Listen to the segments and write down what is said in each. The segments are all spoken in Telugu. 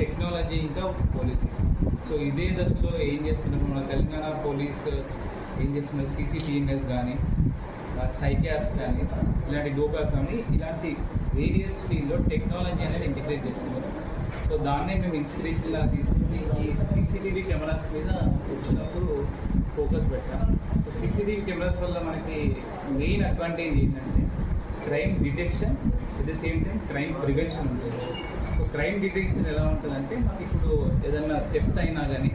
టెక్నాలజీ ఇంకా పోలీసింగ్ సో ఇదే దశలో ఏం చేస్తున్నాం? మన తెలంగాణ పోలీస్ ఏం చేస్తున్న? సీసీటీఎన్ఎస్ కానీ సైక్యాప్స్ కానీ ఇలాంటి గోకా కానీ ఇలాంటి వేరియస్ ఫీల్డ్లో టెక్నాలజీ అనేది ఇంటిగ్రేట్ చేస్తున్నారు సో దాన్నే మేము ఇన్స్పిరేషన్లా తీసుకుని ఈ సీసీటీవీ కెమెరాస్ మీద వచ్చినప్పుడు ఫోకస్ పెట్టాం సో సీసీటీవీ కెమెరాస్ వల్ల మనకి మెయిన్ అడ్వాంటేజ్ ఏంటంటే crime detection at the same time crime prevention ఉంటుంది. క్రైమ్ డిటెక్షన్ ఎలా ఉంటుందంటే మాకు ఇప్పుడు ఏదన్నా థెఫ్ట్ అయినా కానీ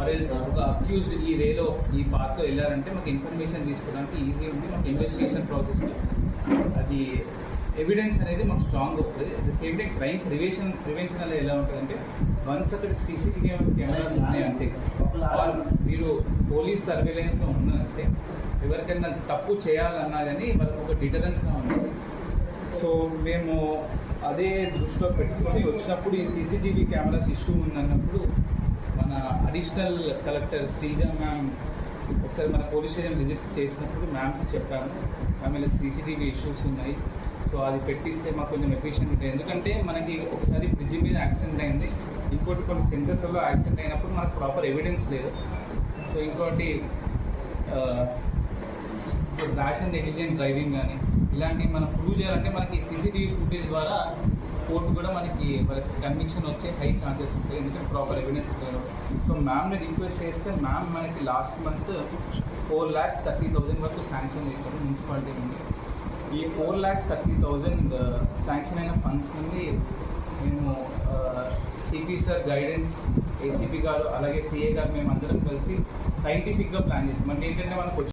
ఆర్ఎల్స్ ఒక అక్యూజ్డ్ ఈ వేలో ఈ పాత్తో వెళ్ళారంటే మాకు ఇన్ఫర్మేషన్ తీసుకోవడానికి ఈజీ ఉంది మాకు ఇన్వెస్టిగేషన్ ప్రాసెస్లో అది ఎవిడెన్స్ అనేది మాకు స్ట్రాంగ్ అవుతుంది at the same time crime prevention prevention అనేది ఎలా ఉంటుందంటే వన్స్ అక్కడ సీసీటీవీ కెమెరాస్ ఉన్నాయంటే ఆర్ మీరు పోలీస్ సర్వేలెన్స్లో ఉన్నారంటే ఎవరికైనా తప్పు చేయాలన్నా కానీ వాళ్ళకు ఒక డిటరెన్స్గా ఉంటుంది. సో మేము అదే దృష్టిలో పెట్టుకొని వచ్చినప్పుడు ఈ సీసీటీవీ కెమెరాస్ ఇష్యూ ఉందన్నప్పుడు మన అడిషనల్ కలెక్టర్ శ్రీజ మ్యామ్ ఒకసారి మన పోలీస్ స్టేషన్ విజిట్ చేసినప్పుడు మ్యామ్కి చెప్పాము మ్యామ్ ఇలా సీసీటీవీ ఇష్యూస్ ఉన్నాయి. సో అది పెట్టిస్తే మాకు కొంచెం ఎఫిషియెంట్ ఉంటుంది. ఎందుకంటే మనకి ఒకసారి బ్రిడ్జి మీద యాక్సిడెంట్ అయింది. ఇంకోటి కొన్ని సెంటర్స్లో యాక్సిడెంట్ అయినప్పుడు మనకు ప్రాపర్ ఎవిడెన్స్ లేదు. సో ఇంకోటి ర్యాష్ అండ్ నెగ్లిజెంట్ డ్రైవింగ్ కానీ ఇలాంటివి మనం ప్రూవ్ చేయాలంటే మనకి సీసీటీవీ ఫుటేజ్ ద్వారా కోర్టు కూడా మనకి వాళ్ళకి కన్విక్షన్ వచ్చే హై ఛాన్సెస్ ఉంటాయి. ఎందుకంటే ప్రాపర్ ఎవిడెన్స్ ఉంటుంది సో మ్యామ్ని రిక్వెస్ట్ చేస్తే మ్యామ్ మనకి last month four lakhs thirty thousand వరకు శాంక్షన్ చేశారు మున్సిపాలిటీ నుండి. ఈ four lakhs thirty thousand sanction అయిన ఫండ్స్ నుండి మేము సిపి సార్ గైడెన్స్ ఏసీపీ గారు అలాగే సిఏ గారు మేము అందరం కలిసి సైంటిఫిక్గా ప్లాన్ చేసాం. అంటే ఏంటంటే మనకు